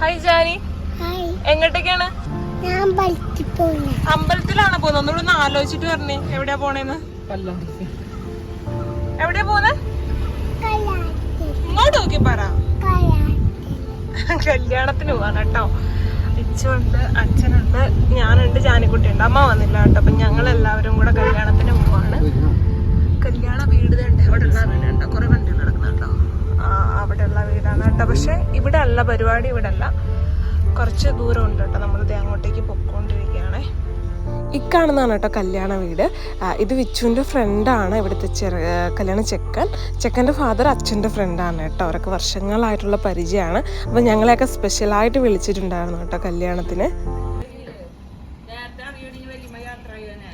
Hi Jani എങ്ങോട്ടേക്കാണ് അമ്പലത്തിലാണ് പോകുന്നത് ഒന്നുകൂടെ ഒന്ന് ആലോചിച്ചിട്ട് പറഞ്ഞേ എവിടെയാ പോണേന്ന്? എവിടെയാ പോന്നെ ഇങ്ങോട്ട് നോക്കി പറ. കല്യാണത്തിന് പോവാണ് കേട്ടോ. അച്ഛനുണ്ട് അച്ഛനുണ്ട് ഞാനുണ്ട് ജാനിക്കുട്ടി ഉണ്ട് അമ്മ വന്നില്ല കേട്ടോ. അപ്പൊ ഞങ്ങൾ എല്ലാവരും കൂടെ കല്യാണത്തിന് പോവാണ്. കല്യാണ വീട് തന്നെ അവിടെ ഉള്ള കേട്ടോ. കുറെ ആ അവിടെയുള്ള വീടാണ് കേട്ടോ. പക്ഷെ ഇവിടെ അല്ല പരിപാടി ഇവിടെ അല്ല കുറച്ച് ദൂരം ഉണ്ട് കേട്ടോ നമ്മളിത് അങ്ങോട്ടേക്ക് പൊക്കോണ്ടിരിക്കുകയാണേ ഇക്കാണെന്നാണ് കേട്ടോ കല്യാണ വീട്. ഇത് വിച്ചുവിന്റെ ഫ്രണ്ടാണ് ഇവിടുത്തെ ചെറു കല്യാണ ചെക്കൻ. ചെക്കന്റെ ഫാദർ അച്ഛന്റെ ഫ്രണ്ടാണ് കേട്ടോ. അവരൊക്കെ വർഷങ്ങളായിട്ടുള്ള പരിചയമാണ്. അപ്പോൾ ഞങ്ങളെയൊക്കെ സ്പെഷ്യലായിട്ട് വിളിച്ചിട്ടുണ്ടായിരുന്നു കേട്ടോ കല്യാണത്തിന് നേരത്തെ അറിയണെങ്കിൽ വലിയ യാത്ര ചെയ്യാനേ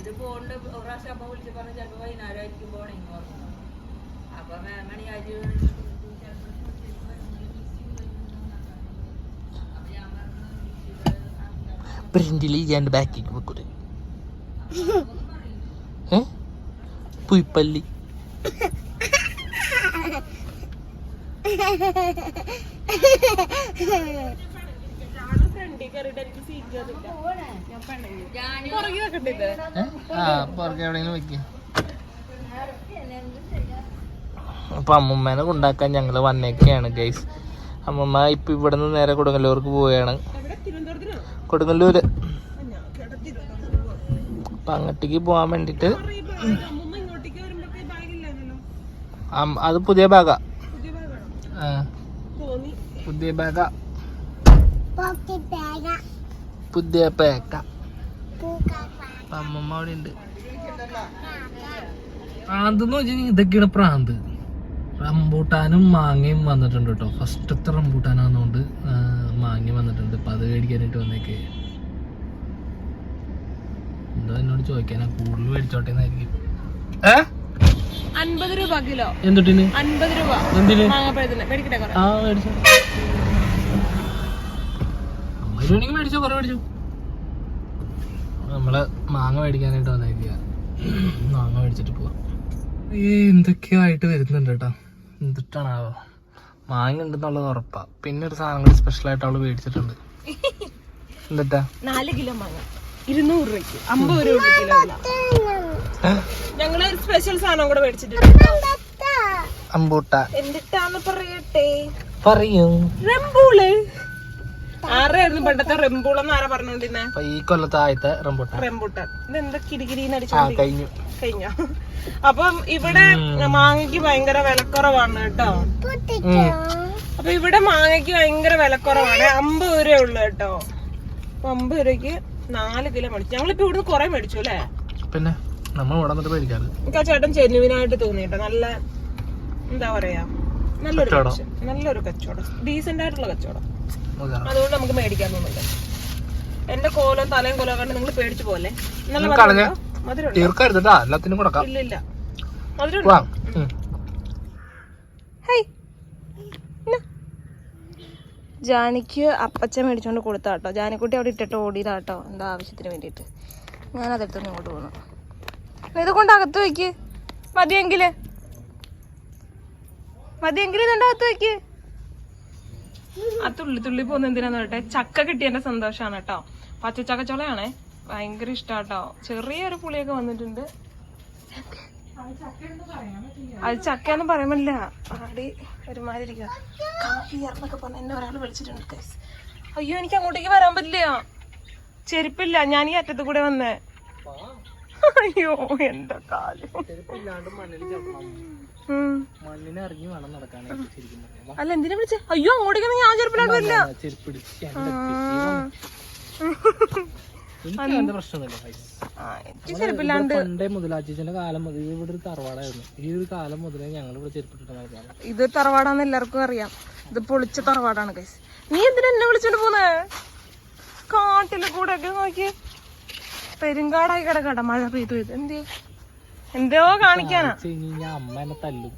ഇത് പോണ്ട് ഒരു പ്രാവശ്യം അമ്മ വിളിച്ച് പറഞ്ഞ ചിലപ്പോ വൈകുന്നേരം ആയിരിക്കും പോണെങ്കിൽ പറഞ്ഞു അപ്പൊ മണിയാഴ്ച ഫ്രണ്ടിൽ ഇരിക്കാണ്ട് ബാക്കിലേക്ക് വെക്കൂടെ ഏ അപ്പൊ അമ്മൂമ്മേനെ കൊണ്ടാക്കാൻ ഞങ്ങൾ വന്നേക്കാണ് ഗൈസ് അമ്മമ്മ ഇപ്പൊ ഇവിടുന്ന് നേരെ കൊടുങ്ങല്ലൂർക്ക് പോവുകയാണ് കൊടുങ്ങല്ലൂര് അപ്പൊ അങ്ങോട്ടേക്ക് പോവാൻ വേണ്ടിട്ട് അത് പുതിയ ബാഗാ. പുതിയ ബാഗാ. പുതിയ പേക്ക. അമ്മമ്മ അവിടെ ഉണ്ട് പ്രാന്ത് എന്ന് വെച്ചാൽ ഇതൊക്കെയാണ് പ്രാന്ത്. റംബൂട്ടാനും മാങ്ങയും വന്നിട്ടുണ്ട് കേട്ടോ. ഫസ്റ്റത്തെ റംബൂട്ടാനാന്നുകൊണ്ട് മാങ്ങയും വന്നിട്ടുണ്ട്. അപ്പൊ അത് മേടിക്കാനായിട്ട് വന്നേക്കേ. എന്നോട് ചോദിക്കാനാ കൂടുതൽ മേടിച്ചോട്ടെ എന്നായിരിക്കും. ഏ? അൻപത് രൂപ കിലോ. എന്തൊട്ടിന്? അൻപത് രൂപ. എന്തിന്? മാങ്ങപ്പഴത്തിന്. മേടിക്കട്ടെ ആ മേടിച്ചോ. അമ്പത് രൂപ മേടിച്ചോ കുറെ മേടിച്ചോ. നമ്മൾ മാങ്ങ മേടിക്കാനായിട്ട് വന്നേക്കുക മാങ്ങ മേടിച്ചിട്ട് പോവാം. ഈ എന്തൊക്കെയോ ആയിട്ട് വരുന്നുണ്ട് കേട്ടോ എന്തിട്ടാണാവോ? മാങ്ങ ഉണ്ടെന്നുള്ളത് ഉറപ്പാ. പിന്നെ ഒരു സാധനങ്ങൾ സ്പെഷ്യൽ ആയിട്ട് അവൾ മേടിച്ചിട്ടുണ്ട്. എന്താ നാല് കിലോ മാങ്ങ. ഇരുന്നൂറ് രൂപയ്ക്ക്. അമ്പത് രൂപ കിലോ ഞങ്ങൾ ഒരു സ്പെഷ്യൽ സാധനം കൂടെ മേടിച്ചിട്ടുണ്ട്. അമ്പൂട്ട. എന്തിട്ടാന്ന് പറയട്ടെ? പറയൂ. റെമ്പൂൾ ആരായിരുന്നു പണ്ടത്തെ റെമ്പൂളെന്ന് ആരാ പറഞ്ഞോണ്ടിരുന്നേ? ഈ കൊല്ലത്തെ ആദ്യത്തെ റംബൂട്ട. റെമ്പൂട്ടാൻ ഇതെന്താ കിരികിരിന്ന് കഴിഞ്ഞു. കഴിഞ്ഞോ? അപ്പം ഇവിടെ മാങ്ങയ്ക്ക് ഭയങ്കര വിലക്കുറവാണ് കേട്ടോ. അപ്പൊ ഇവിടെ മാങ്ങയ്ക്ക് ഭയങ്കര വിലക്കുറവാണ്. അമ്പത് രൂപ ഉള്ളു കേട്ടോ. അപ്പൊ അമ്പത് രൂപയ്ക്ക് നാല് കിലോ മേടിച്ചു. ഞങ്ങളിപ്പോ ഇവിടുന്ന് കുറെ മേടിച്ചു അല്ലേ? പിന്നെ നമ്മൾ ഇവിടെ വന്നിട്ട് മേടിക്കാറ്. എനിക്ക് ആ ചേട്ടൻ ജെന്യുവിനായിട്ട് തോന്നിട്ടോ നല്ല എന്താ പറയാ നല്ലൊരു നല്ലൊരു കച്ചവടം. ഡീസെന്റ് ആയിട്ടുള്ള കച്ചവടം. അതുകൊണ്ട് നമുക്ക് മേടിക്കാൻ തോന്നുന്നുണ്ട്. എന്റെ കോലം തലയും കോലം കണ്ട് നിങ്ങൾ പേടിച്ചു പോലെ തീർക്കരുത് എല്ലാത്തിനും കൊടുക്കാം ഇല്ല ഇല്ല മധുരം. ഹൈ ജാനിക്ക് അപ്പച്ച മേടിച്ചുകൊണ്ട് കൊടുത്താ കേട്ടോ ജാനിക്കുട്ടി അവിടെ ഇട്ടിട്ട് ഓടിയതാ കേട്ടോ എന്താ ആവശ്യത്തിന് വേണ്ടിയിട്ട്. ഞാൻ അതെടുത്തു ഇങ്ങോട്ട് പോകുന്നു ഇത് കൊണ്ട് അകത്ത് വയ്ക്ക് മതിയെങ്കിൽ. മതിയെങ്കിൽ ഇതെന്റെ അകത്ത് വയ്ക്ക് ആ തുള്ളി തുള്ളി പോകുന്ന എന്തിനാന്ന് പറയട്ടെ? ചക്ക കിട്ടിയതിന്റെ സന്തോഷാണ് കേട്ടോ. പച്ചച്ചക്കച്ചോളയാണേ. ഭയങ്കര ഇഷ്ടാട്ടോ. ചെറിയൊരു പുളിയൊക്കെ വന്നിട്ടുണ്ട്. അത് ചക്കയെന്ന് പറയാൻ പറ്റില്ല. ആടി ഒരുമാതിരി ഇരിക്കുക. കാപ്പിയർന്നൊക്കെ പറഞ്ഞ എന്നെ ഒരാൾ വിളിച്ചിട്ടുണ്ട് കേസ് അയ്യോ എനിക്ക് അങ്ങോട്ടേക്ക് വരാൻ പറ്റില്ല. ചെരുപ്പില്ല. ഞാൻ ഈ അറ്റത്ത് കൂടെ വന്നേ. അയ്യോ എന്റെ കാലം. അല്ല എന്തിനാ വിളിച്ചേ? അയ്യോ അങ്ങോട്ടേക്ക് ഞാൻ ചെരുപ്പിലാണ് വരില്ല. കാലം മുതൽ ഇത് ഇവിടെ ഒരു തറവാടായിരുന്നു. ഈ ഒരു കാലം മുതലേ ഞങ്ങൾ ഇവിടെ ഇത് തറവാടാന്ന് എല്ലാവർക്കും അറിയാം. ഇത് പൊളിച്ച തറവാടാണ് ഗൈസ് നീ എന്തിനാ എന്നെ വിളിച്ചോണ്ട് പോന്നേ? കാട്ടിൽ കൂടെ ഒക്കെ നോക്കി. പെരുങ്കാടായി കിടക്കട മഴ പെയ്തു പെയ്തു എന്തേ? എന്തോ കാണിക്കാനാ? അമ്മ എന്നെ തല്ലും?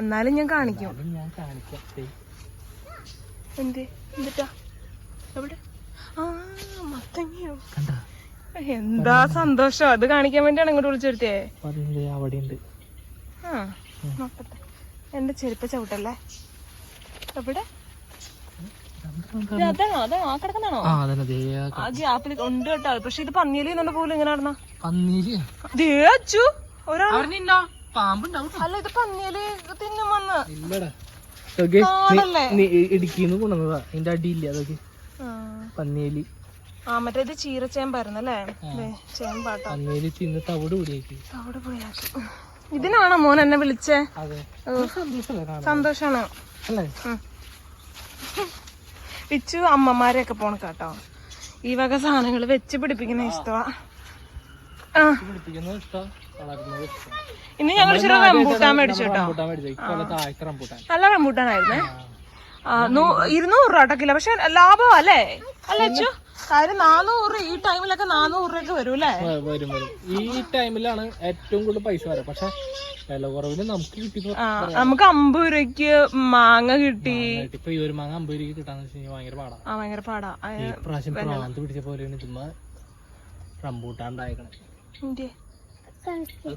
എന്നാലും ഞാൻ കാണിക്കും. ഞാൻ കാണിക്കാം എന്തേ? എന്നിട്ടാ? എവിടെ? എന്താ സന്തോഷം. അത് കാണിക്കാൻ വേണ്ടിയാണ് ഇങ്ങോട്ട് വിളിച്ചു ഉണ്ട് ആ എന്റെ ചെരുപ്പ് ചവിട്ടല്ലേ? എവിടെ? ഇത് അതാണോ അതാണോ? ആ ആ ഗ്യാപ്പിൽ ഉണ്ട് കേട്ടോ. പക്ഷെ ഇത് പന്നിയലി പോലെ ഇങ്ങനെ നടന്ന. പാമ്പുണ്ടാവും അല്ല ഇത് പന്നിയലി തിന്നും വന്ന്. ഇല്ലടാ. ഇടുക്കിന്ന് കൊണ്ടുവന്നതാ. അതിന്റെ അടിയില്ല അതൊക്കെ? ആ. പന്നേലി. ആ മറ്റേ ഇത് ചീരച്ചേമ്പായിരുന്നല്ലേ ദേ, ചേമ്പാട്ടോ. പന്നേലി തിന്ന് തവിട് പൊടിയാക്കി തവിട് പൊടിയാക്കി ഇതിനാണോ മോൻ എന്നെ വിളിച്ചേ? സന്തോഷാണ്. അല്ലേ? വിച്ചു അമ്മമാരെയൊക്കെ പോണ കേട്ടോ. ഈ വക സാധനങ്ങൾ വെച്ച് പിടിപ്പിക്കുന്ന ഇഷ്ടമാ ഇന്ന് ഞങ്ങൾ റംബൂട്ടാൻ മേടിച്ചു കേട്ടോ. നല്ല റംബൂട്ടാനായിരുന്നേ. ഇരുന്നൂറ് രൂപ കിലോ പക്ഷെ ലാഭം അല്ലേ? അല്ലേ അച്ചു കാര്യം നാനൂറ് ഈ ടൈമിലൊക്കെ നാനൂറ് രൂപയൊക്കെ വരും അല്ലേ വരും വരും. ഈ ടൈമിലാണ് ഏറ്റവും കൂടുതൽ പൈസ വരാം. പക്ഷെ വില കുറവിൽ നമുക്ക് കിട്ടി നമുക്ക് അമ്പത് രൂപയ്ക്ക് മാങ്ങ കിട്ടി. ഇപ്പൊ ഈ ഒരു മാങ്ങ അമ്പത് രൂപയ്ക്ക് കിട്ടാന്ന് വെച്ച് കഴിഞ്ഞാൽ ഭയങ്കര പാടാ. ആ ഭയങ്കര പാടാ. പ്രാവശ്യം പ്രാന്ത് പിടിച്ച പോലെ ഇന്ത്യ. അത്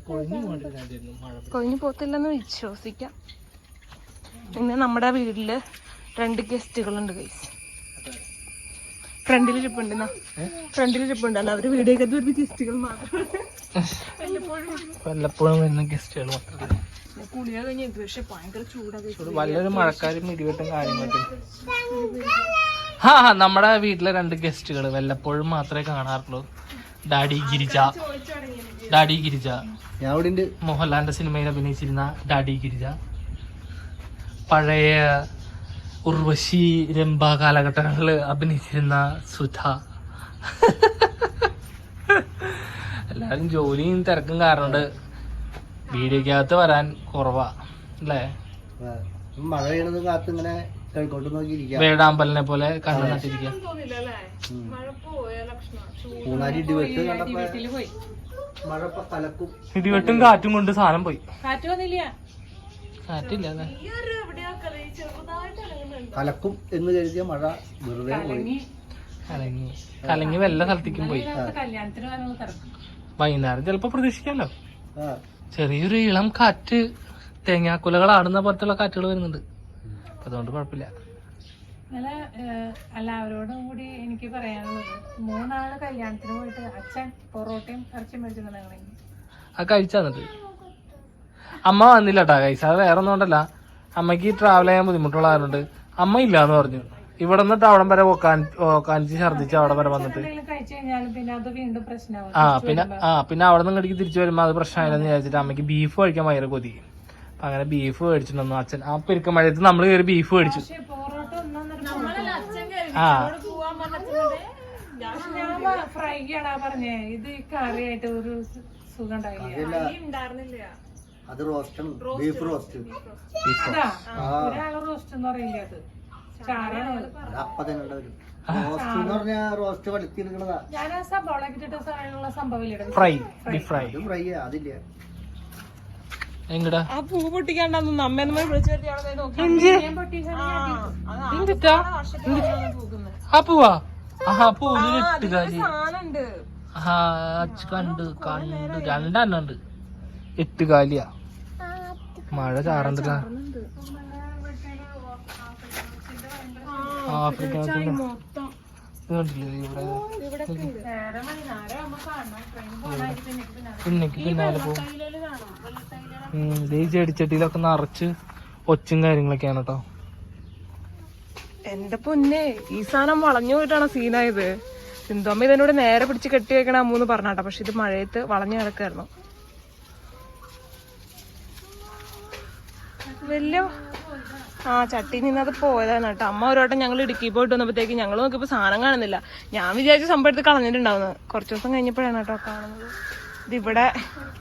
കൊഴിഞ്ഞു. പോത്തില്ലെന്ന് വിശ്വസിക്കാം. പിന്നെ നമ്മുടെ വീട്ടിൽ രണ്ട് ഗസ്റ്റുകളുണ്ട് ഗൈസ് ഫ്രണ്ടിൽ ഇരിപ്പുണ്ട് ഫ്രണ്ടിൽ ഇരിപ്പുണ്ട്. അല്ല അവർ ഒക്കെ ഒരു ഗസ്റ്റുകൾ മാത്രം. വല്ലപ്പോഴും വരുന്ന ഗസ്റ്റുകൾ മാത്രമേ കുളിയ കഴിഞ്ഞ പക്ഷെ ഭയങ്കര ചൂടൊക്കെ വല്ലൊരു മഴക്കാരും ഇടിവെട്ടും കാര്യങ്ങളൊക്കെ. ആ നമ്മുടെ വീട്ടിലെ രണ്ട് ഗസ്റ്റുകൾ വല്ലപ്പോഴും മാത്രമേ കാണാറുള്ളൂ. ഡാഡി ഗിരിജ. ഡാഡി ഗിരിജ. ഞാൻ അവിടെ ഉണ്ട് മോഹൻലാലിന്റെ സിനിമയിൽ അഭിനയിച്ചിരുന്ന ഡാഡി ഗിരിജ. പഴയ ഉർവശി രംഭ കാലഘട്ടങ്ങളിൽ അഭിനയിച്ചിരുന്ന സുധ. എല്ലാരും ജോലിയും തിരക്കും കാരണം വീഡിയോക്കകത്ത് വരാൻ കുറവാ അല്ലേ? മഴ പെയ്യണത് കാത്ത് ഇങ്ങനെ കിഴക്കോട്ട് നോക്കി ഇരിക്കാം വേടാമ്പലിനെ പോലെ കണ്ണു നട്ടിരിക്കുക മൂന്നാൽ ഇടിവെട്ട് കണ്ടപ്പോ മഴ കലക്കും. ഇടിവെട്ടും കാറ്റും കൊണ്ട് സാധനം പോയി. കാറ്റ് വന്നില്ല. കാറ്റില്ല കലക്കും എന്ന് കരുതിയ മഴ വെറുതെ പോയി. കലങ്ങി. കലങ്ങി. വല്ല സ്ഥലത്തേക്കും പോയി. വൈകുന്നേരം ചിലപ്പോ പ്രതീക്ഷിക്കാലോ? ചെറിയൊരു ഇളം കാറ്റ് തേങ്ങാക്കുലകൾ ആടുന്ന പോലത്തുള്ള കാറ്റുകൾ വരുന്നുണ്ട്. അപ്പൊ അതുകൊണ്ട് കുഴപ്പമില്ല. ഇന്നലെ എല്ലാവരോടും കൂടി എനിക്ക് പറയാനുള്ളത്. മൂന്നാൾ കല്യാണത്തിന് പോയിട്ട് അച്ഛൻ പൊറോട്ടയും ഇറച്ചി മേടിച്ചിട്ടുണ്ടെങ്കിൽ ആ കഴിച്ചാ അമ്മ വന്നില്ല കേട്ടോ കഴിച്ച. അത് വേറെ ഒന്നും കൊണ്ടല്ല. അമ്മയ്ക്ക് ട്രാവൽ ചെയ്യാൻ ബുദ്ധിമുട്ടുള്ളതുകൊണ്ട് അമ്മ ഇല്ല എന്ന് പറഞ്ഞു. ഇവിടെ നിന്നിട്ട് അവിടം വരെ കാഞ്ചി ഛർദിച്ച് അവിടെ വരെ വന്നിട്ട്. കഴിച്ചു കഴിഞ്ഞാലും പിന്നെ അത് വീണ്ടും പ്രശ്നമാവും. ആ പിന്നെ ആ പിന്നെ അവിടെ നിന്ന് ഇങ്ങോട്ട് തിരിച്ചു വരുമ്പോൾ അത് പ്രശ്നമായില്ലെന്ന് വിചാരിച്ചിട്ട് അമ്മയ്ക്ക് ബീഫ് കഴിക്കാൻ ഭയങ്കര കൊതി. അപ്പൊ അങ്ങനെ ബീഫ് മേടിച്ചിട്ടുണ്ടെന്നു അച്ഛൻ ആ പെരുക്ക മഴയത്ത് നമ്മൾ കയറി ബീഫ് മേടിച്ചു. പക്ഷെ പൊറോട്ട ഒന്നും ആ. ഫ്രൈ ആണാ പറഞ്ഞേ. ഇത് കറിയായിട്ട് ഒരു സുഖം ഉണ്ടായില്ല അത് റോസ്റ്റും ബീഫ് റോസ്റ്റ്. ഒരാൾ റോസ്റ്റ് എന്ന് പറയില്ല അത്. ചാറാണ് അത്. അത്. തന്നെ ഉണ്ടാവും റോസ്റ്റ് എന്ന് പറഞ്ഞാൽ റോസ്റ്റ് ഞാൻ ആ സബോള ഇട്ടിട്ട് സാധനമുള്ള സംഭവം ഫ്രൈ ബീഫ് ഫ്രൈ. ഇത് ഫ്രൈ അതില്ല. എങ്ങടാ ആ പൂ പൊട്ടിക്കാണ്ടെന്ന് അമ്മേന്ന് വിളിച്ചു ആ പൂവാ? ആ അച്ഛ കണ്ട് കണ്ട് രണ്ടെണ്ണം ഉണ്ട്. എട്ട് കാലിയാ. മഴ ചാറണ്ടല്ല ആഫ്രിക്ക പിന്നേക്ക് പിന്നാലെ പോകും. ഈ ചെടിച്ചട്ടിയിലൊക്കെ നിറച്ച് ഒച്ചും കാര്യങ്ങളൊക്കെയാണ് കേട്ടോ എന്റെ പൊന്നെ ഈ സാധനം വളഞ്ഞു പോയിട്ടാണ് സീനായത്. സിന്ധുമ്മ ഇതിനോട് നേരെ പിടിച്ച് കെട്ടി വെക്കണ അമ്മൂന്ന് പറഞ്ഞാട്ടോ പക്ഷെ ഇത് മഴയത്ത് വളഞ്ഞു കിടക്കായിരുന്നു. വലിയ ആ ചട്ടി നിന്നത് പോയതാണ് കേട്ടോ. അമ്മ ഒരു വട്ടം ഞങ്ങൾ ഇടുക്കി പോയിട്ട് വന്നപ്പോഴത്തേക്ക് ഞങ്ങൾ നോക്കിയപ്പോൾ സാധനം കാണുന്നില്ല. ഞാൻ വിചാരിച്ച സംഭവം എടുത്ത് കളഞ്ഞിട്ടുണ്ടാവുന്നത് കുറച്ച് ദിവസം കഴിഞ്ഞപ്പോഴാണ് കേട്ടോ കാണുന്നത്. ഇതിവിടെ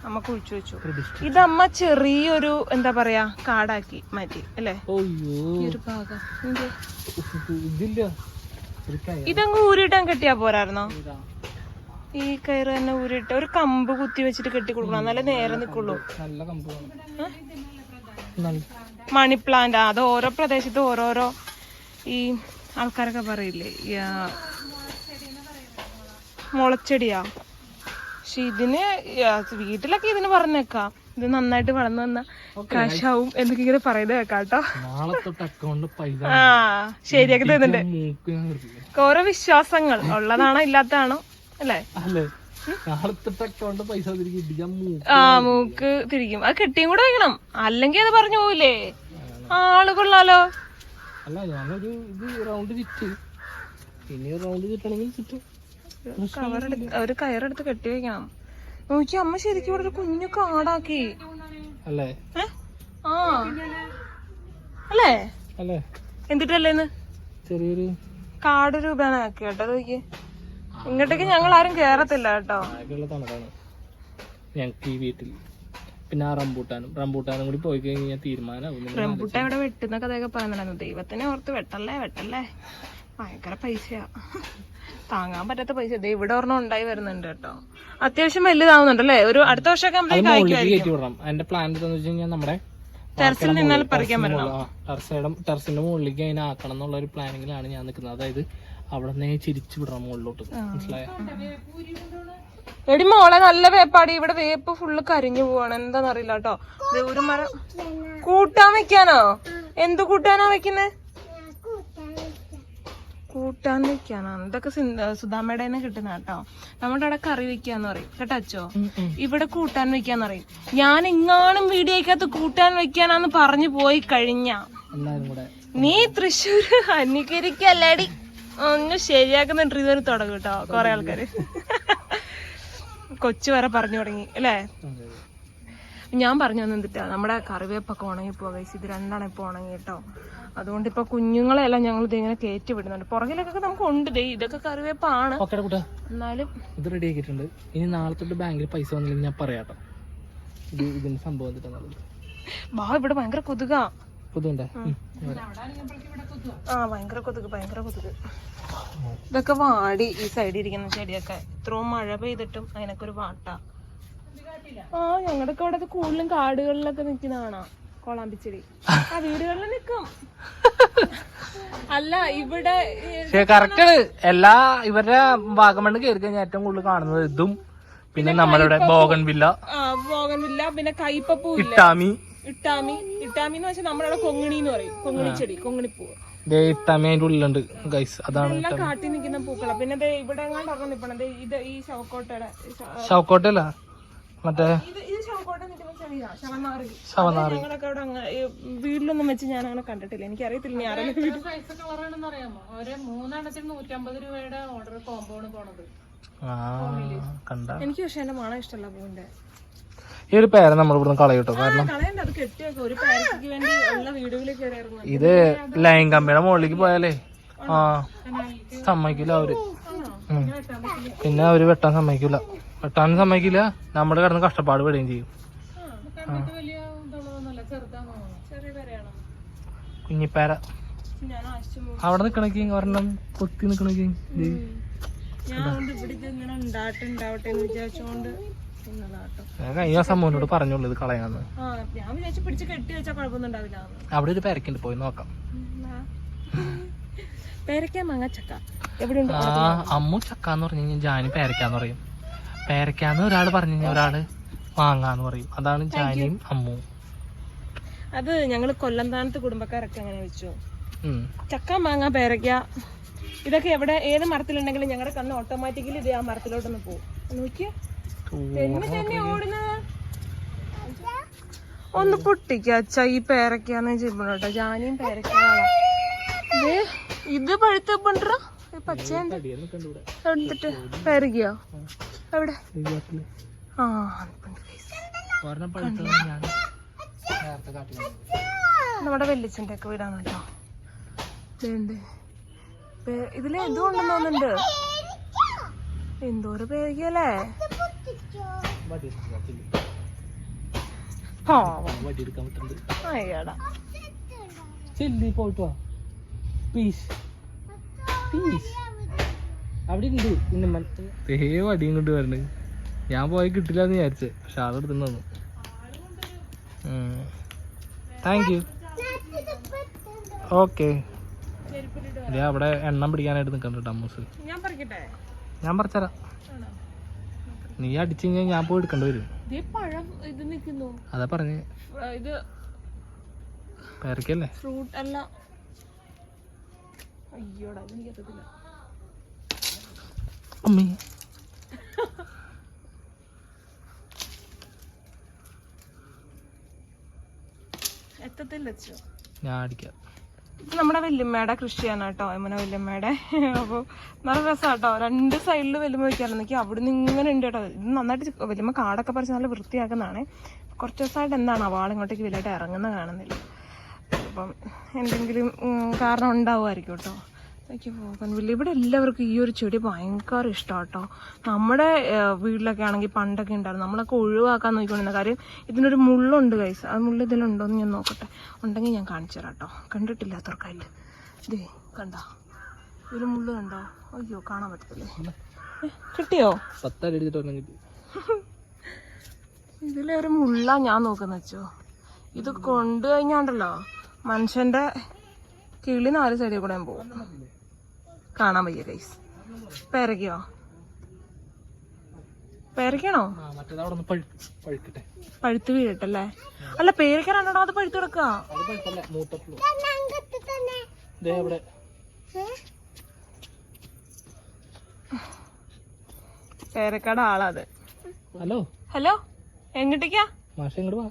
അമ്മ കുഴിച്ചു വെച്ചു. ഇത് അമ്മ ചെറിയൊരു എന്താ പറയാ കാടാക്കി മാറ്റി അല്ലേ? ഒരു ഭാഗം. ഇതങ്ങ് ഊരിട്ടാൻ കെട്ടിയാ പോരായിരുന്നോ? ഈ കയറ് തന്നെ ഊരിട്ട് ഒരു കമ്പ് കുത്തി വെച്ചിട്ട് കെട്ടി കൊടുക്കണം. എന്നാലേ നേരെ നിക്കുള്ളൂ. നല്ല നല്ല മണി പ്ലാന്റ് അത് ഓരോ പ്രദേശത്ത് ഓരോരോ ഈ ആൾക്കാരൊക്കെ പറയില്ലേ മുളച്ചെടിയാ. പക്ഷെ ഇതിന് വീട്ടിലൊക്കെ ഇതിന് പറഞ്ഞേക്കാം. ഇത് നന്നായിട്ട് വളർന്നു വന്ന കാശാവും എന്നൊക്കെ ഇങ്ങനെ പറയുന്നത് കേക്കാട്ടോ ആ ശരിയാക്കി തരുന്നുണ്ട് ഓരോ വിശ്വാസങ്ങൾ ഉള്ളതാണോ ഇല്ലാത്തതാണോ? അല്ലേ? ആ മൂക്ക് തിരിക്കും. അത് കെട്ടിയും കൂടെ വെക്കണം അല്ലെങ്കിൽ അത് പറഞ്ഞു പോവില്ലേ? ആൾ കൊള്ളാലോ. അല്ല ഞാനൊരു ഇത് റൗണ്ട് ചുറ്റി. പിന്നെ റൗണ്ട് ചുറ്റണമെങ്കിൽ ചുറ്റും. കവറെടുത്ത് ഒരു കയറെടുത്ത് കെട്ടി വെക്കണം. നോക്കി അമ്മ ശരിക്കും ഇവിടെ ഒരു കുഞ്ഞു കാടാക്കി. അല്ലേ? ആ. അല്ലേ? അല്ലേ? എന്തിട്ടല്ലേന്ന്? ചെറിയൊരു കാട് രൂപേണാക്കി കേട്ടോ നോക്കി ഇങ്ങോട്ടേക്ക് ഞങ്ങൾ ആരും കേറത്തില്ല കേട്ടോ. ആകെയുള്ള തണുപ്പാണ്. ഞങ്ങൾക്ക് ഈ വീട്ടിൽ പിന്നെ ആ റംബൂട്ടാനും റംബൂട്ടാനും കൂടി പോയി കഴിഞ്ഞാൽ തീരുമാനമാകും റംബൂട്ടാൻ റംബുട്ട ഇവിടെ വെട്ടുന്ന കഥയൊക്കെ പറയുന്നുണ്ടായിരുന്നു. ദൈവത്തിനെ ഓർത്ത് വെട്ടല്ലേ വെട്ടല്ലേ? ഭയങ്കര പൈസയാ. താങ്ങാൻ പറ്റാത്ത പൈസ. ദേ ഇവിടെ ഒരെണ്ണം ഉണ്ടായി വരുന്നുണ്ട് കേട്ടോ. അത്യാവശ്യം വലുതാവുന്നുണ്ടല്ലേ? ഒരു അടുത്ത വർഷമൊക്കെ അതിന്റെ പ്ലാൻ എന്താന്ന് വെച്ച് കഴിഞ്ഞാൽ നമ്മുടെ ടെറസിൽ നിന്നാൽ പറിക്കാൻ പറ്റണം. ടെറസിന്റെ ടെറസിന്റെ മുകളിലേക്ക് അതിനെ ആക്കണം എന്നുള്ള ഒരു പ്ലാനിങ്ങിലാണ് ഞാൻ നിൽക്കുന്നത് അതായത് അവിടെ നിന്ന് ചിരിച്ചു വിടണം മുകളിലോട്ട്. മനസ്സിലായോ? എടി മോളെ നല്ല വേപ്പാടി. ഇവിടെ വേപ്പ് ഫുള്ള് കരിഞ്ഞു പോവാണ്. എന്താന്നറിയില്ല കേട്ടോ. ഒരു മരം. കൂട്ടാൻ വെക്കാനോ? എന്ത് കൂട്ടാനാ വെക്കുന്നേ? കൂട്ടാൻ വെക്കാനോ? ഇതൊക്കെ സുധാമയുടെ തന്നെ കിട്ടുന്ന കേട്ടോ. നമ്മുടെ അവിടെ കറി വെക്കാന്ന് പറയും. കേട്ടോ അച്ചോ? ഇവിടെ കൂട്ടാൻ വെക്കാന്ന് പറയും. ഞാൻ എങ്ങാനും വീഡിയോക്കകത്ത് കൂട്ടാൻ വെക്കാനാന്ന് പറഞ്ഞു പോയി കഴിഞ്ഞ. നീ തൃശ്ശൂർ അനുകരിക്കല്ലടി ഒന്ന് ശരിയാക്കുന്ന ഇതൊരു തുടങ്ങും കേട്ടോ കൊറേ ആൾക്കാര്. കൊച്ചു വരെ പറഞ്ഞു തുടങ്ങി അല്ലേ? ഞാൻ പറഞ്ഞു തന്നിട്ടാ നമ്മുടെ കറിവേപ്പൊക്കെ ഉണങ്ങി പോകാം. ഇത് രണ്ടാണ് ഇപ്പൊ ഉണങ്ങി കേട്ടോ. അതുകൊണ്ട് ഇപ്പൊ കുഞ്ഞുങ്ങളെല്ലാം ഞങ്ങൾ ഇതിങ്ങനെ കയറ്റി വിടുന്നുണ്ട്. പുറകിലൊക്കെ നമുക്ക് ഉണ്ട് ഇതൊക്കെ കറിവേപ്പാണ്. എന്നാലും ഇത് റെഡി ആക്കിയിട്ടുണ്ട്. ഇനി നാളെ തൊട്ട് ബാങ്കിൽ പൈസ വന്നില്ലെങ്കിൽ ഞാൻ പറയാട്ടോ. ഇത് ഇതിന്റെ സംഭവം ബാ ഇവിടെ ഭയങ്കര കൊതുകാ. പുതുണ്ടേ ആ. ഭയങ്കര കൊതുക് ഭയങ്കര കൊതുക്. ഇതൊക്കെ വാടി ഈ സൈഡിൽ ഇരിക്കുന്ന ചെടിയൊക്കെ. ഇത്രയും മഴ പെയ്തിട്ടും അതിനൊക്കെ ഒരു വാട്ട. ആ ഞങ്ങളുടെ ഒക്കെ ഇവിടെ കൂടുതലും കാടുകളിലൊക്കെ നിൽക്കുന്നതാണോ കോളാമ്പിച്ചെടി ആ വീടുകളിൽ നിൽക്കും. അല്ല ഇവിടെ കറക്റ്റ് എല്ലാ ഇവരുടെ വാഗമണ്ണ് കയറി കഴിഞ്ഞാൽ ഏറ്റവും കൂടുതൽ കാണുന്നത് ഇതും. പിന്നെ നമ്മളിവിടെ ബോഗൻ വില്ല ആ ബോഗൻവില്ല പിന്നെ കൈപ്പപ്പൂ ഇട്ടാമി. ഇട്ടാമി. ഇട്ടാമി എന്ന് വെച്ചാൽ നമ്മുടെ കൊങ്ങിണി എന്ന് പറയും. കൊങ്ങിണി ചെടി കൊങ്ങിണിപ്പൂ. ദേ ഇട്ടാമി അതിന്റെ ഉള്ളിലുണ്ട് ഗൈസ് അതാണ് എല്ലാം കാട്ടി നിൽക്കുന്ന പൂക്കളാ. പിന്നെ ദേ ഇവിടെ എങ്ങാണ്ട് ഇത് ഈ ശവക്കോട്ടയുടെ ഈ ശ- ഷൗക്കോട്ടല്ല മറ്റേ ശവനാറി. ഞങ്ങളൊക്കെ അവിടെ വീട്ടിലൊന്നും വെച്ച് ഞാൻ അങ്ങനെ കണ്ടിട്ടില്ല എനിക്ക് അറിയത്തില്ല ഞാൻ ആരെങ്കിലും എനിക്ക് പക്ഷെ എന്റെ മണം ഇഷ്ടമല്ല പൂവിന്റെ. ഈ ഒരു പേര നമ്മൾ ഇവിടുന്ന് കളയൂട്ടോ. കാരണം ഇത് ലൈൻ കമ്പിയുടെ മുകളിലേക്ക് പോയാലേ ആ സമ്മതിക്കില്ല അവർ. പിന്നെ അവർ വെട്ടാൻ സമ്മതിക്കില്ല വെട്ടാനും സമ്മതിക്കില്ല. നമ്മുടെ കിടന്ന് കഷ്ടപ്പാട് വിടുകയും ചെയ്യും. കുഞ്ഞിപ്പേര. അവിടെ നിക്കണക്കി ഒരെണ്ണം കൊത്തി നിക്കണക്കി. ഞാൻ ഇവിടെ ഇങ്ങനെ ഉണ്ടാവട്ടെ എന്ന് വിചാരിച്ചോണ്ട് കഴിഞ്ഞ ദിവസം മോനോട് പറഞ്ഞോളൂ ഇത് കളയാന്ന്. ഞാൻ വിചാരിച്ചു പിടിച്ച് കെട്ടി വെച്ചാൽ കുഴപ്പമൊന്നും ഉണ്ടാവില്ല അവിടെ ഒരു പേരക്കുണ്ട് പോയി നോക്കാം. പേരയ്ക്ക മാങ്ങ ചക്ക. ആ അമ്മു ചക്കാന്ന് പറഞ്ഞു കഴിഞ്ഞാൽ ജാനി പേരക്കാന്ന് പറയും. പേരക്കാന്ന് ഒരാൾ പറഞ്ഞു കഴിഞ്ഞാൽ ഒരാൾ മാങ്ങാന്ന് പറയും. അതാണ് ജാനിയും അമ്മു അത് ഞങ്ങൾ കൊല്ലന്താനത്ത് കുടുംബക്കാരൊക്കെ അങ്ങനെ വെച്ചു. ചക്ക മാങ്ങ പേരക്ക ഇതൊക്കെ എവിടെ ഏത് മരത്തിലുണ്ടെങ്കിലും ഞങ്ങളുടെ കണ്ണ് ഓട്ടോമാറ്റിക്കലി ഇത് ആ മരത്തിലോട്ടൊന്ന് പോകും. നോക്കിയോ. ഒന്ന് പൊട്ടിക്ക അച്ഛ ഈ പേരക്കാന്ന് ചെയ്യുമ്പോട്ടോ ജാനിയും പേരക്കാണ് ഇത് പഴുത്ത പണ്ടാ അടിയൊന്നും കണ്ടു ഇവിടെ. എടുത്തിട്ട് പേരക്കയോ? എവിടെ. ആ. നമ്മുടെ വെല്ലിച്ചന്റെ ഒക്കെ വീടാണ് കേട്ടോ. ഇതുണ്ട് പേ- ഇതിൽ ഇതും ഉണ്ടെന്ന് തോന്നുന്നുണ്ട്? എന്തോരം പേരക്കല്ലേ വടി എടുക്കാൻ പറ്റില്ല. വടി എടുക്കാൻ പറ്റുന്നുണ്ട് അയ്യടാ. ചെല്ലി പോയിട്ട് വാ. പീസ് പീസ് അവിടെ ഉണ്ട്. പിന്നെ തേ വടിയും കൊണ്ട് ഞാൻ പോയി കിട്ടില്ല എന്ന് വിചാരിച്ചേ. പക്ഷെ ആളെടുത്തു തന്നു താങ്ക് യു ഓക്കെ അവിടെ എണ്ണം പിടിക്കാനായിട്ട് നിൽക്കണ്ട കേട്ടോ അമ്മൂസ്. ഞാൻ പറിക്കട്ടെ? ഞാൻ പറിച്ചരാം. നീ അടിച്ചു കഴിഞ്ഞാൽ ഞാൻ പോയി എടുക്കേണ്ടി വരും. പഴം ഇത് നിൽക്കുന്നു അതാ പറഞ്ഞു. ഇത് പേരക്കല്ലേ ഫ്രൂട്ട് അല്ല. അയ്യോടാ ഇത് എനിക്ക് എത്തത്തില്ല. അമ്മേ. എത്തത്തില്ല അച്ഛോ. ഞാൻ അടിക്കാം. നമ്മുടെ വല്യമ്മയുടെ കൃഷിയാണ് കേട്ടോ യമുന വല്യമ്മയുടെ. അപ്പോൾ നല്ല രസമാട്ടോ രണ്ട് സൈഡിൽ വല്യമ്മ വയ്ക്കാറുണ്ട് എനിക്ക് അവിടുന്ന് ഇങ്ങനെ ഉണ്ട് കേട്ടോ. ഇത് നന്നായിട്ട് വല്യമ്മ കാടൊക്കെ പറിച്ച് നല്ല വൃത്തിയാക്കുന്നതാണ്. കുറച്ച് ദിവസമായിട്ട് എന്താണ് ആ വാളിങ്ങോട്ടേക്ക് വലുതായിട്ട് ഇറങ്ങുന്ന കാണുന്നില്ല. അപ്പം എന്തെങ്കിലും കാരണം ഉണ്ടാവുമായിരിക്കും കേട്ടോ. എനിക്ക് പോകാൻ വലിയ ഇവിടെ എല്ലാവർക്കും ഈ ഒരു ചെടി ഭയങ്കര ഇഷ്ടമാണ് കേട്ടോ നമ്മുടെ വീട്ടിലൊക്കെ ആണെങ്കിൽ പണ്ടൊക്കെ ഉണ്ടായിരുന്നു. നമ്മളൊക്കെ ഒഴിവാക്കാൻ നോക്കിക്കൊണ്ടിരുന്ന കാര്യം ഇതിനൊരു മുള്ളുണ്ട് കൈസ് ആ മുള്ള ഇതിലുണ്ടോ എന്ന് ഞാൻ നോക്കട്ടെ. ഉണ്ടെങ്കിൽ ഞാൻ കാണിച്ചു തരാം കേട്ടോ കണ്ടിട്ടില്ലാത്തവർക്കായിട്ട്. ഇതേ കണ്ടോ? ഒരു മുള്ളു കണ്ടോ? അയ്യോ കാണാൻ പറ്റത്തില്ലേ? കിട്ടിയോ? ഇതിലെ ഒരു മുള്ള ഞാൻ നോക്കുന്ന വെച്ചോ ഇത് കൊണ്ടു കഴിഞ്ഞാണ്ടല്ലോ മനുഷ്യന്റെ കിളി നാല് സൈഡിൽ കൂടെ പോകും. കാണാൻ വയ്യ ഗൈസ് പേരക്കയോ പേരക്കാണോ ആ മറ്റേത് അവിടെ പഴു പഴുക്കട്ടെ. പഴുത്ത് വീഴട്ടല്ലേ? അല്ല അത് പഴുത്ത് കിടക്കുക അത് ദേ അവിടെ. പേരക്കയുടെ ആളത് ഹലോ? ഹലോ? എങ്ങോട്ടേക്കാ? മാഷ ഇങ്ങോട്ട് വാ.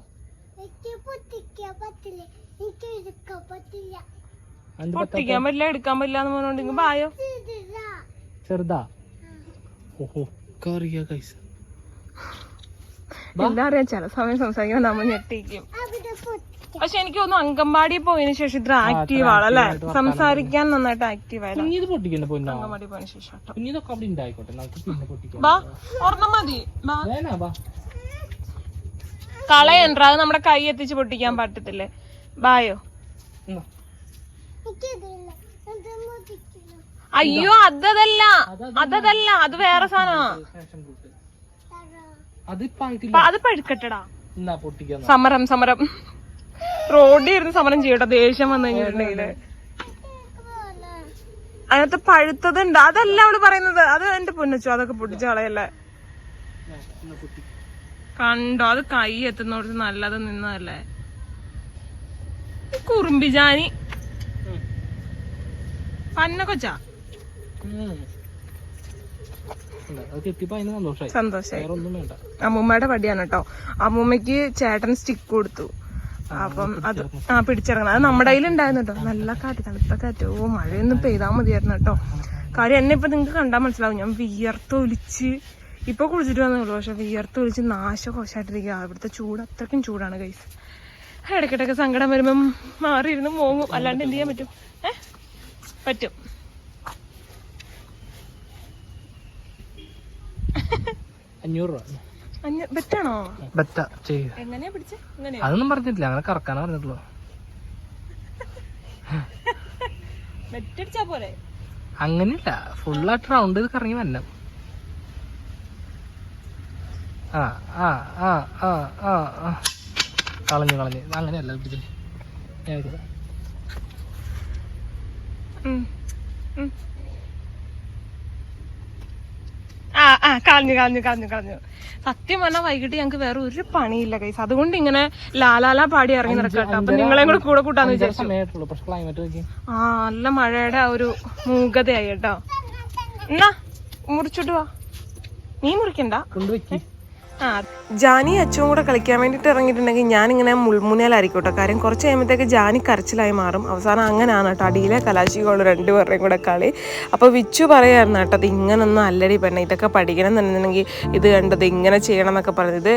പറ്റില്ല. എനിക്ക് പറ്റില്ല. പൊട്ടിക്കാൻ പറ്റില്ല എടുക്കാൻ പറ്റില്ല എന്ന് പറഞ്ഞോണ്ടെങ്കിൽ ബായോ ചെറുതാ. ഓഹോ കറിയ കൈസ് എല്ലാം അറിയാം ചില സമയം സംസാരിക്കുമ്പോൾ നമ്മൾ ഞെട്ടിക്കും. പക്ഷെ എനിക്ക് തോന്നുന്നു അങ്കമ്പാടി പോയതിനു ശേഷം ഇത്ര ആക്റ്റീവ് ആളല്ലേ? സംസാരിക്കാൻ നന്നായിട്ട് ആക്റ്റീവ് അങ്കമ്പാടി പോയതിനു ശേഷം ഒരെണ്ണം മതി. കളയണ്ട അത് നമ്മുടെ കൈ എത്തിച്ച് പൊട്ടിക്കാൻ പറ്റത്തില്ലേ? ബായോ എന്നാ. എനിക്കിതില്ല അത് പൊട്ടിക്കില്ല അയ്യോ അതല്ല അതല്ല അത് വേറെ സാധനമാ. ആയിട്ടില്ല. അത് പഴുക്കട്ടടാ സമരം സമരം. റോഡിൽ ഇരുന്ന് സമരം ചെയ്യട്ടോ. ദേഷ്യം വന്നു കഴിഞ്ഞിട്ടുണ്ടെങ്കിൽ. അതിനകത്ത് പഴുത്തതുണ്ട്. അതല്ല അവൾ പറയുന്നത്. അത് എന്റെ പൊന്നച്ചു. അതൊക്കെ പൊട്ടിച്ച കളയല്ലേ കണ്ടോ? അത് കൈ എത്തുന്നോടത്ത് നല്ലത് നിന്നതല്ലേ. കുറുമ്പിജാനി. സന്തോഷായി. അമ്മൂമ്മയുടെ പടിയാണ് കേട്ടോ. അമ്മൂമ്മക്ക് ചേട്ടൻ സ്റ്റിക്ക് കൊടുത്തു. അപ്പം അത് ആ പിടിച്ചിറങ്ങണം. അത് നമ്മുടെ കയ്യിൽ ഉണ്ടായിരുന്നു കേട്ടോ. നല്ല കാറ്റ് തണുത്ത കാറ്റ്. ഓ മഴയൊന്നും പെയ്താൽ മതിയായിരുന്നു കേട്ടോ. കാര്യം എന്നെ ഇപ്പൊ നിങ്ങക്ക് കണ്ടാൽ മനസ്സിലാവും. ഞാൻ വിയർത്തൊലിച്ച് ഇപ്പൊ കുളിച്ചിട്ട് വന്നുള്ളൂ പക്ഷെ വിയർത്തൊലിച്ച് നാശകോശമായിട്ടിരിക്കുക ഇവിടുത്തെ ചൂട് അത്രയ്ക്കും ചൂടാണ് കൈസ് ഇടയ്ക്കിടയ്ക്ക് സങ്കടം വരുമ്പം മാറിയിരുന്നു മോങ്ങും. അല്ലാണ്ട് എന്ത് ചെയ്യാൻ പറ്റും? പറ്റും. അഞ്ഞൂറ് രൂപ. അഞ്ഞ ബെറ്റാണോ? ബറ്റ ചെയ്യ. എങ്ങനെയാ പിടിച്ചേ? എങ്ങനെയാ? അതൊന്നും പറഞ്ഞിട്ടില്ല അങ്ങനെ കറക്കാനാ പറഞ്ഞിട്ടുള്ളൂ. ബെറ്റടിച്ചാ പോലെ അങ്ങനെയല്ല ഫുള്ളായിട്ട് റൗണ്ട് ചെയ്ത് കറങ്ങി വന്ന ആ ആ ആ ആ ആ കളഞ്ഞു കളഞ്ഞു. അങ്ങനെയല്ല. ഉം. ആ ആ കളഞ്ഞു കളഞ്ഞു കളഞ്ഞു കളഞ്ഞു. സത്യം പറഞ്ഞാൽ വൈകിട്ട് ഞങ്ങൾക്ക് വേറെ ഒരു പണിയില്ല കൈസ് അതുകൊണ്ട് ഇങ്ങനെ ലാലാല പാടി ഇറങ്ങി നടക്കട്ടോ. അപ്പൊ നിങ്ങളെയും കൂടെ കൂടെ കൂട്ടാന്ന് വിചാരിച്ചു. ആ നല്ല മഴയുടെ ആ ഒരു മൂകതയായി കേട്ടോ. എന്നാ മുറിച്ചിട്ട് വാ. നീ മുറിക്കണ്ട. ജാനി അച്ഛനും കൂടെ കളിക്കാൻ വേണ്ടിയിട്ട് ഇറങ്ങിയിട്ടുണ്ടെങ്കിൽ ഞാനിങ്ങനെ മുൾമുനയിലായിരിക്കും കേട്ടോ കാര്യം കുറച്ച് കഴിയുമ്പോഴത്തേക്ക് ജാനി കരച്ചിലായി മാറും. അവസാനം അങ്ങനെയാണ് കേട്ടോ. അടിയിലെ കലാശികളുള്ള രണ്ടുപേരുടെയും കൂടെ കളി. അപ്പോൾ വിച്ചു പറയായിരുന്നു കേട്ടോ അത് ഇങ്ങനൊന്നും അല്ലടി പെണ്ണ ഇതൊക്കെ പഠിക്കണം എന്നുണ്ടെങ്കിൽ ഇത് കണ്ടത് ഇങ്ങനെ ചെയ്യണം എന്നൊക്കെ പറഞ്ഞത്.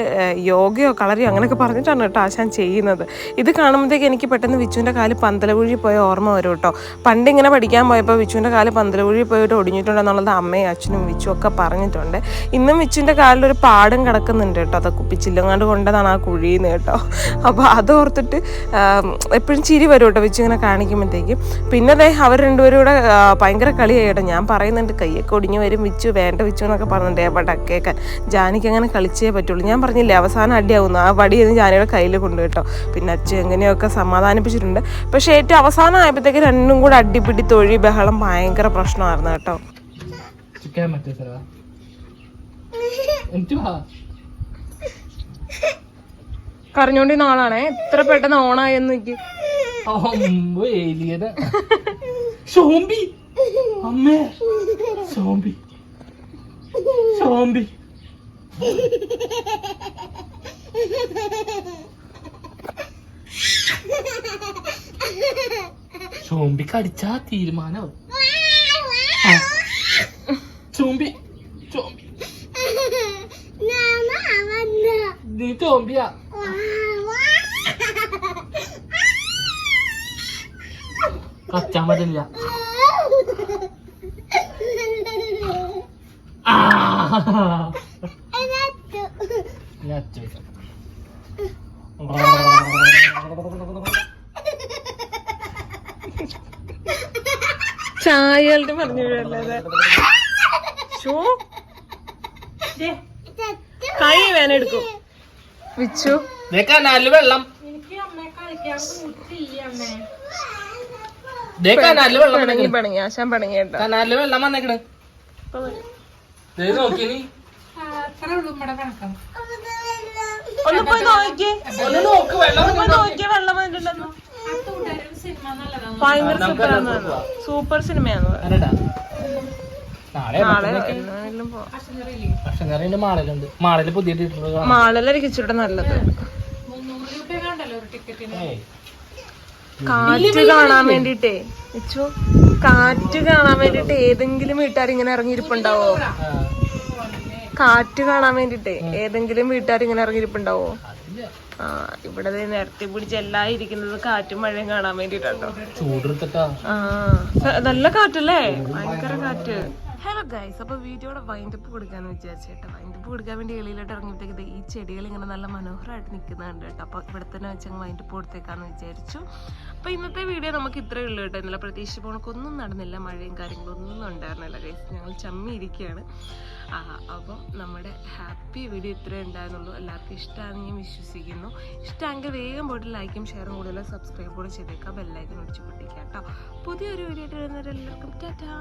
യോഗയോ കളറിയോ അങ്ങനെയൊക്കെ പറഞ്ഞിട്ടാണ് കേട്ടോ ആശാൻ ചെയ്യുന്നത്. ഇത് കാണുമ്പോഴത്തേക്ക് എനിക്ക് പെട്ടെന്ന് വിച്ചുവിന്റെ കാൽ പന്തലകുഴി പോയ ഓർമ്മ വരും കേട്ടോ. പണ്ട് ഇങ്ങനെ പഠിക്കാൻ പോയപ്പോൾ വിച്ചുവിന്റെ കാൽ പന്തലകുഴി പോയിട്ട് ഒടിഞ്ഞിട്ടുണ്ടെന്നുള്ളത് അമ്മയും അച്ഛനും വിച്ചു ഒക്കെ പറഞ്ഞിട്ടുണ്ട്. ഇന്നും വിച്ചുവിന്റെ കാലിലൊരു പാടും കിടക്കുന്നുണ്ട് കേട്ടോ. അത് കുപ്പിച്ചില്ലങ്ങാണ്ട് കൊണ്ടതാണ് ആ കുഴിന്ന് കേട്ടോ. അപ്പോൾ അത് ഓർത്തിട്ട് എപ്പോഴും ചിരി വരും കേട്ടോ വെച്ച് ഇങ്ങനെ കാണിക്കുമ്പോഴത്തേക്കും പിന്നെ ദേ അവർ രണ്ടുപേരും കൂടെ ഭയങ്കര കളിയായി കേട്ടോ. ഞാൻ പറയുന്നുണ്ട് കൈയൊക്കെ ഒടിഞ്ഞു വരും വിച്ചു വേണ്ട വിച്ചു എന്നൊക്കെ പറഞ്ഞിട്ടുണ്ട്. എവിടെ കേൾക്കാൻ ജാനിക്ക് അങ്ങനെ കളിച്ചേ പറ്റുള്ളൂ. ഞാൻ പറഞ്ഞില്ലേ അവസാനം അടിയാവുന്നു. ആ വടിയൊന്നും ജാനിയുടെ കയ്യിൽ കൊണ്ടു കേട്ടോ. പിന്നെ അച്ഛൻ എങ്ങനെയൊക്കെ സമാധാനിപ്പിച്ചിട്ടുണ്ട്. പക്ഷേ ഏറ്റവും അവസാനം ആയപ്പോഴത്തേക്ക് രണ്ടും കൂടെ അടിപിടി തൊഴി ബഹളം ഭയങ്കര പ്രശ്നമായിരുന്നു കേട്ടോ. ചിക്കൻ സ്ഥലം എന്നിട്ട് വാ കരഞ്ഞോണ്ടി നാളാണേ എത്ര പെട്ടെന്ന് ഓണായെന്ന് നോക്കി. അമ്പോ ഏലിയന സോംബി. അമ്മേ. സോംബി. സോംബി. സോംബി കടിച്ചാ തീരുമാനാവും. സോംബി നാമ വന്ന് സോംബിയാ കച്ചാൻ പറ്റില്ല ചായകളുടെ പറഞ്ഞു വീഴല്ലേ വിച്ചു കനാലിൽ വെള്ളം. കനാലിൽ വെള്ളം പിണങ്ങി പിണങ്ങി ആശാൻ പിണങ്ങി കേട്ടോ കനാലിൽ വെള്ളം വന്നേക്കണ്. ദേ നോക്കി നീ ഒന്ന് പോയി നോക്കി. ഒന്ന് നോക്ക് വെള്ളം ഒന്ന് പോയി നോക്കിയേ വെള്ളം വന്നിട്ടുണ്ടെന്ന്. ഭയങ്കര സൂപ്പറാന്ന് സൂപ്പർ സിനിമയാന്ന് പറഞ്ഞു. ആരടാ? നാളെ നാളെ നമുക്ക് എന്നാണെങ്കിലും പോവാം ഭക്ഷണം മാളലുണ്ട്. മാളിൽ പുതിയ തിയേറ്റർ മാളലായിരിക്കും ഇച്ചിരി നല്ലത്. ഏയ്. കാറ്റ് കാണാൻ വേണ്ടിട്ടേ ഇച്ചു കാറ്റ് കാണാൻ വേണ്ടിട്ട് ഏതെങ്കിലും വീട്ടുകാർ ഇങ്ങനെ ഇറങ്ങിയിരിപ്പുണ്ടാവോ? കാറ്റ് കാണാൻ വേണ്ടിട്ടേ ഏതെങ്കിലും വീട്ടുകാർ ഇങ്ങനെ ഇറങ്ങിയിരിപ്പുണ്ടാവോ ആ ഇവിടെ നേരത്തെ പിടിച്ച് എല്ലാം ഇരിക്കുന്നത് കാറ്റും മഴയും കാണാൻ വേണ്ടിട്ടാട്ടോ ആ നല്ല കാറ്റല്ലേ? ഭയങ്കര കാറ്റ്. ഹലോ ഗൈസ് അപ്പൊ വീഡിയോയുടെ വൈൻഡപ്പ് കൊടുക്കാന്ന് വിചാരിച്ചേട്ടോ വൈൻഡപ്പ് കൊടുക്കാൻ വേണ്ടി എളിയിലോട്ട് ഇറങ്ങിയപ്പോഴത്തേക്ക് ഈ ചെടികൾ ഇങ്ങനെ നല്ല മനോഹരമായിട്ട് നിൽക്കുന്നുണ്ട് കേട്ടോ. അപ്പൊ ഇവിടെ തന്നെ വെച്ച് അങ്ങ് വൈൻഡപ്പ് കൊടുത്തേക്കാന്ന് വിചാരിച്ചു. അപ്പൊ ഇന്നത്തെ വീഡിയോ നമുക്ക് ഇത്രയേ ഉള്ളൂ കേട്ടോ. ഇന്നലെ പ്രതീക്ഷ പോണക്കൊന്നും നടന്നില്ല. മഴയും കാര്യങ്ങളും ഒന്നും ഉണ്ടായിരുന്നില്ല ഗൈസ് ഞങ്ങൾ ചമ്മി ഇരിക്കുകയാണ് അപ്പം നമ്മുടെ ഹാപ്പി വീഡിയോ ഇത്രേ ഉണ്ടായിരുന്നുള്ളൂ. എല്ലാവർക്കും ഇഷ്ടമാണെന്ന് ഞാൻ വിശ്വസിക്കുന്നു. ഇഷ്ടമെങ്കിൽ വേഗം പോയിട്ട് ലൈക്കും ഷെയറും കൂടുതൽ സബ്സ്ക്രൈബ് കൂടെ ചെയ്തേക്കാം. ബെല്ലൈക്കൻ ഒടിച്ച് പൊട്ടിക്കാം കേട്ടോ. പുതിയൊരു വീഡിയോ ആയിട്ട് വരുന്നവരെല്ലാവർക്കും ടാറ്റാ.